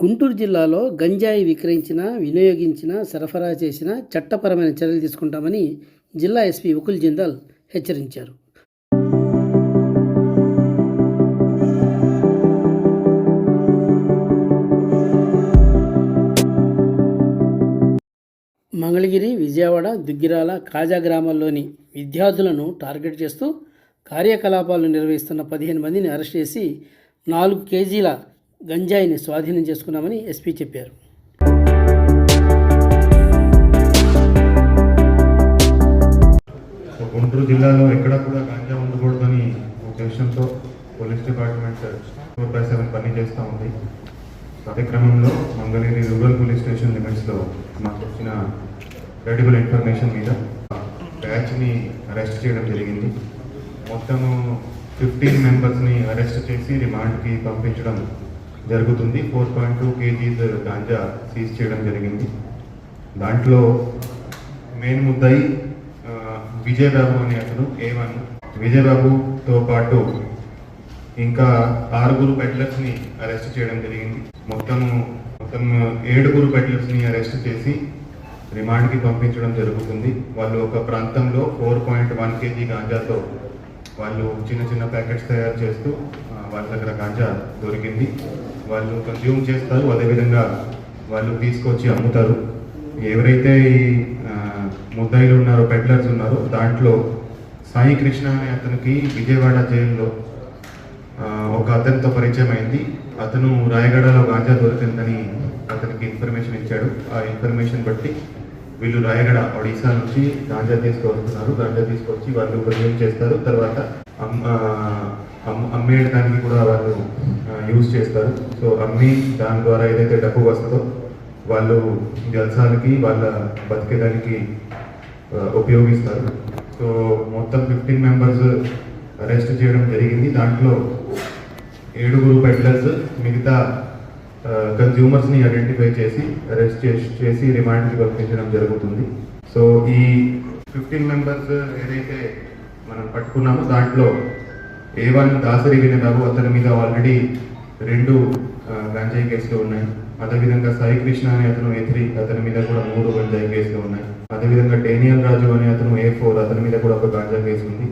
గుంటూరు జిల్లాలో గంజాయి విక్రయించిన వినియోగించిన సరఫరా చేసిన చట్టపరమైన చర్యలు తీసుకుంటామని జిల్లా ఎస్పీ ఉకుల్ జిందాల్ హెచ్చరించారు. మంగళగిరి విజయవాడ దుగ్గిరాల కాజా గ్రామాల్లోని విద్యార్థులను టార్గెట్ చేస్తూ కార్యకలాపాలు నిర్వహిస్తున్న పదిహేను మందిని అరెస్ట్ చేసి నాలుగు కేజీల గంజాయిని స్వాధీనం చేసుకున్నామని ఎస్పీ చెప్పారు. గుంటూరు జిల్లాలో ఎక్కడ కూడా గాంజా ఉండకూడదని ఒక విషయంతో police department four by seven పని చేస్తూ ఉంది. అదే క్రమంలో మంగళగిరి రూరల్ పోలీస్ స్టేషన్ లిమిట్స్లో మాకు వచ్చిన క్రెడిబుల్ ఇన్ఫర్మేషన్ మీద బ్యాచ్ని అరెస్ట్ చేయడం జరిగింది. మొత్తము ఫిఫ్టీన్ మెంబర్స్ని అరెస్ట్ చేసి రిమాండ్కి పంపించడం జరుగుతుంది. Four point two kgs ganja seize చేయడం జరిగింది. దాంట్లో మెయిన్ ముద్దాయి విజయబాబు అనే అతను ఏ వన్. విజయబాబుతో పాటు ఇంకా ఆరుగురు పెడ్లర్స్ని అరెస్ట్ చేయడం జరిగింది. మొత్తం మొత్తం ఏడుగురు పెడ్లర్స్ని అరెస్ట్ చేసి రిమాండ్కి పంపించడం జరుగుతుంది. వాళ్ళు ఒక ప్రాంతంలో ఫోర్ పాయింట్ వన్ కేజీ గాంజాతో వాళ్ళు చిన్న చిన్న ప్యాకెట్స్ తయారు చేస్తూ వాళ్ళ దగ్గర గాంజా దొరికింది. వాళ్ళు కన్జ్యూమ్ చేస్తారు అదేవిధంగా వాళ్ళు తీసుకొచ్చి అమ్ముతారు. ఎవరైతే ఈ ముద్దాయిలు ఉన్నారో పెడ్లర్స్ ఉన్నారో దాంట్లో సాయి కృష్ణ అనే అతనికి విజయవాడ జైల్లో ఒక అతనితో పరిచయం అయింది అతను రాయగడలో గాంజా దొరికిందని అతనికి ఇన్ఫర్మేషన్ ఇచ్చాడు. ఆ ఇన్ఫర్మేషన్ బట్టి వీళ్ళు రాయగడ ఒడిశా నుంచి గాంజా తీసుకొస్తున్నారు గాంజా తీసుకొచ్చి వాళ్ళు కన్జ్యూమ్ చేస్తారు. తర్వాత అమ్మేయడానికి కూడా వాళ్ళు యూజ్ చేస్తారు. సో అమ్మి దాని ద్వారా ఏదైతే డబ్బు వస్తుందో వాళ్ళు జల్సాలకి వాళ్ళ బతికేదానికి ఉపయోగిస్తారు. సో మొత్తం ఫిఫ్టీన్ మెంబర్స్ అరెస్ట్ చేయడం జరిగింది. దాంట్లో ఏడుగురు పెడ్లర్స్ మిగతా కన్జ్యూమర్స్ని ఐడెంటిఫై చేసి అరెస్ట్ చేసి రిమాండ్కి పంపించడం జరుగుతుంది. సో ఈ ఫిఫ్టీన్ మెంబర్స్ ఏదైతే మనం పట్టుకున్నామో దాంట్లో ఏ వన్ దాసరి వినబాబు అతని మీద ఆల్రెడీ రెండు గంజాయి కేసులు ఉన్నాయి. అదేవిధంగా సాయి కృష్ణ అనే అతను ఏ త్రీ అతని మీద కూడా మూడు గంజాయి కేసులు ఉన్నాయి. అదేవిధంగా డేనియల్ రాజు అనే అతను ఏ ఫోర్ అతని మీద కూడా ఒక గాంజా కేసు ఉంది.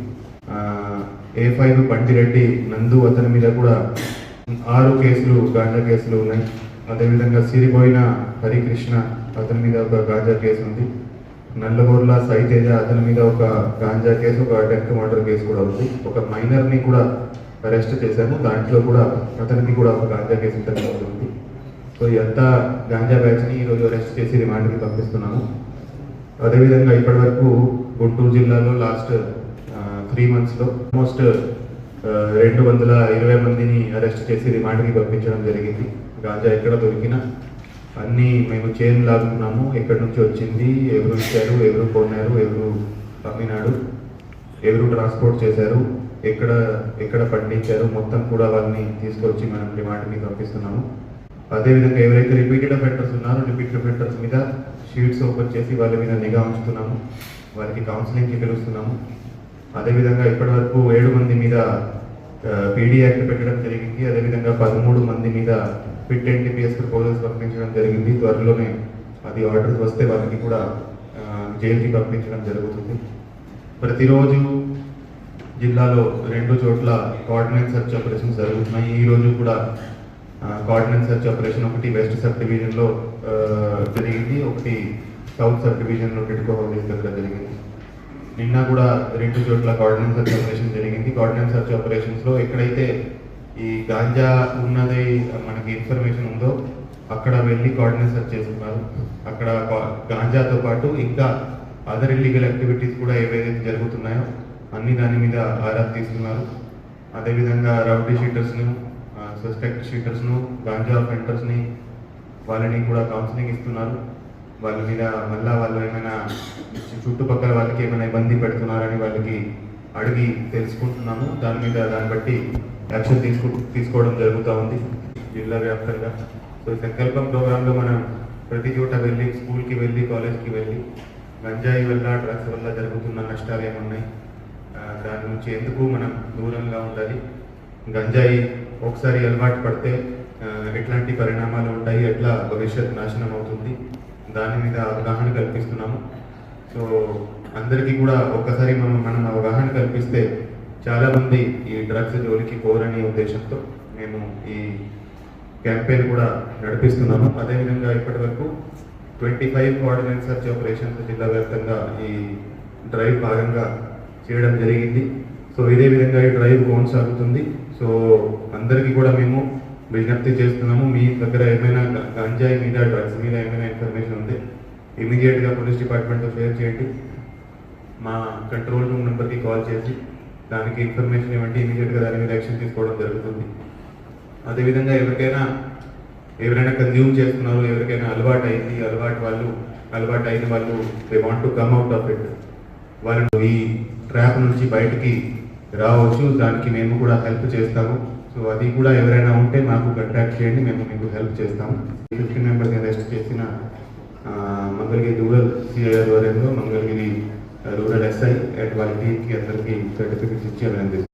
ఏ ఫైవ్ బంటిరెడ్డి నందు అతని మీద కూడా ఆరు కేసులు గాంజా కేసులు ఉన్నాయి. అదేవిధంగా సిరిపోయిన హరికృష్ణ అతని మీద ఒక గాంజా కేసు ఉంది. నల్లగొర్ల సైతేజ అతని మీద ఒక గాంజా కేసు ఒక అటెంప్ట్ మర్డర్ కేసు కూడా ఉంది. ఒక మైనర్ని కూడా అరెస్ట్ చేశాము. దాంట్లో కూడా అతనికి కూడా ఒక గాంజా కేసు ఉంది. సో ఎంత గాంజా బ్యాచ్ని ఈరోజు అరెస్ట్ చేసి రిమాండ్కి పంపిస్తున్నాము. అదేవిధంగా ఇప్పటివరకు గుంటూరు జిల్లాలో లాస్ట్ త్రీ మంత్స్లో ఆల్మోస్ట్ రెండు వందల ఇరవై మందిని అరెస్ట్ చేసి రిమాండ్కి పంపించడం జరిగింది. గాంజా ఎక్కడ దొరికినా అన్నీ మేము చైన్ లాగుతున్నాము ఎక్కడి నుంచి వచ్చింది? ఎవరు ఇచ్చారు? ఎవరు కొన్నారు? ఎవరు అమ్మినాడు? ఎవరు ట్రాన్స్పోర్ట్ చేశారు? ఎక్కడ ఎక్కడ పండించారు? మొత్తం కూడా వాళ్ళని తీసుకొచ్చి మనం రిమాండ్కి పంపిస్తున్నాము. అదేవిధంగా ఎవరైతే రిపీటెడ్ అఫెండర్స్ ఉన్నారో రిపీటెడ్ అఫెండర్స్ మీద షీట్స్ ఓపెన్ చేసి వాళ్ళ మీద నిఘా ఉంచుతున్నాము. వాళ్ళకి కౌన్సిలింగ్కి పిలుస్తున్నాము. అదేవిధంగా ఇప్పటివరకు ఏడు మంది మీద పీడీ యాక్ట్ పెట్టడం జరిగింది. అదేవిధంగా పదమూడు మంది మీద ఫిట్ ఎన్టీపీఎస్ ప్రపోజల్స్ పంపించడం జరిగింది. త్వరలోనే అది ఆర్డర్స్ వస్తే వారికి కూడా జైలుకి పంపించడం జరుగుతుంది. ప్రతిరోజు జిల్లాలో రెండు చోట్ల కోఆర్డినేట్ సెర్చ్ ఆపరేషన్స్ జరుగుతున్నాయి. ఈరోజు కూడా కోఆర్డినేట్ సెర్చ్ ఆపరేషన్ ఒకటి వెస్ట్ సబ్ డివిజన్లో జరిగింది. ఒకటి సౌత్ సబ్ డివిజన్లో టిడ్కో హౌసెస్ దగ్గర జరిగింది. నిన్న కూడా రెండు చోట్ల కోఆర్డినేట్ సెర్చ్ ఆపరేషన్ జరిగింది. కోఆర్డినేట్ సెర్చ్ ఆపరేషన్స్లో ఎక్కడైతే ఈ గాంజా ఉన్నది మనకి ఇన్ఫర్మేషన్ ఉందో అక్కడ వెళ్ళి కోఆర్డినేట్ సెర్చ్ చేస్తున్నారు. అక్కడ గాంజాతో పాటు ఇంకా అదర్ ఇల్లీగల్ యాక్టివిటీస్ కూడా ఏవైతే జరుగుతున్నాయో అన్ని దాని మీద ఆరా తీస్తున్నారు. అదేవిధంగా రౌడీ షీటర్స్ను సస్పెక్ట్ షీటర్స్ను గాంజా ఫెంటర్స్ని వాళ్ళని కూడా కౌన్సిలింగ్ ఇస్తున్నారు. వాళ్ళ మీద మళ్ళా వాళ్ళు ఏమైనా చుట్టుపక్కల వాళ్ళకి ఏమైనా ఇబ్బంది పెడుతున్నారని వాళ్ళకి అడిగి తెలుసుకుంటున్నాము. దాని మీద దాన్ని బట్టి యాక్షన్ తీసుకు తీసుకోవడం జరుగుతూ ఉంది జిల్లా వ్యాప్తంగా. సో ఈ సంకల్పం ప్రోగ్రాంలో మనం ప్రతి చోట వెళ్ళి స్కూల్కి వెళ్ళి కాలేజ్కి వెళ్ళి గంజాయి వల్ల డ్రగ్స్ వల్ల జరుగుతున్న నష్టాలు ఏమున్నాయి? దాని నుంచి ఎందుకు మనం దూరంగా ఉండాలి? గంజాయి ఒకసారి అలవాటు పడితే ఎట్లాంటి పరిణామాలు ఉంటాయి? ఎట్లా భవిష్యత్ నాశనం అవుతుంది? దాని మీద అవగాహన కల్పిస్తున్నాము. సో అందరికీ కూడా ఒక్కసారి మనం మనం అవగాహన కల్పిస్తే చాలామంది ఈ డ్రగ్స్ జోలికి పోరనే ఉద్దేశంతో మేము ఈ క్యాంపెయిన్ కూడా నడిపిస్తున్నాము. అదేవిధంగా ఇప్పటి వరకు twenty five coordinate search operations జిల్లా వ్యాప్తంగా ఈ డ్రైవ్ భాగంగా చేయడం జరిగింది. సో ఇదే విధంగా ఈ డ్రైవ్ కొనసాగుతుంది. సో అందరికీ కూడా మేము విజ్ఞప్తి చేస్తున్నాము మీ దగ్గర ఏమైనా గంజాయి మీద డ్రగ్స్ మీద ఏమైనా ఇన్ఫర్మేషన్ ఉంది ఇమీడియట్గా పోలీస్ డిపార్ట్మెంట్తో షేర్ చేయండి. మా కంట్రోల్ రూమ్ నెంబర్కి కాల్ చేసి దానికి ఇన్ఫర్మేషన్ ఇవ్వండి ఇమీడియట్గా దాని మీద యాక్షన్ తీసుకోవడం జరుగుతుంది. అదేవిధంగా ఎవరికైనా ఎవరైనా కన్జ్యూమ్ చేస్తున్నారు ఎవరికైనా అలవాటు అయింది అలవాటు వాళ్ళు అలవాటు అయిన వాళ్ళు they want to come out of it వాళ్ళు ఈ ట్రాప్ నుంచి బయటికి రావచ్చు దానికి మేము కూడా హెల్ప్ చేస్తాము. సో అది కూడా ఎవరైనా ఉంటే మాకు కంటాక్ట్ చేయండి మేము మీకు హెల్ప్ చేస్తాము. ఫిఫ్టీన్ మెంబర్స్ని అరెస్ట్ చేసిన మంగళగిరి రూరల్ సిఐ ఆధ్వర్యంలో మంగళగిరి రూరల్ ఎస్ఐ అండ్ వాళ్ళ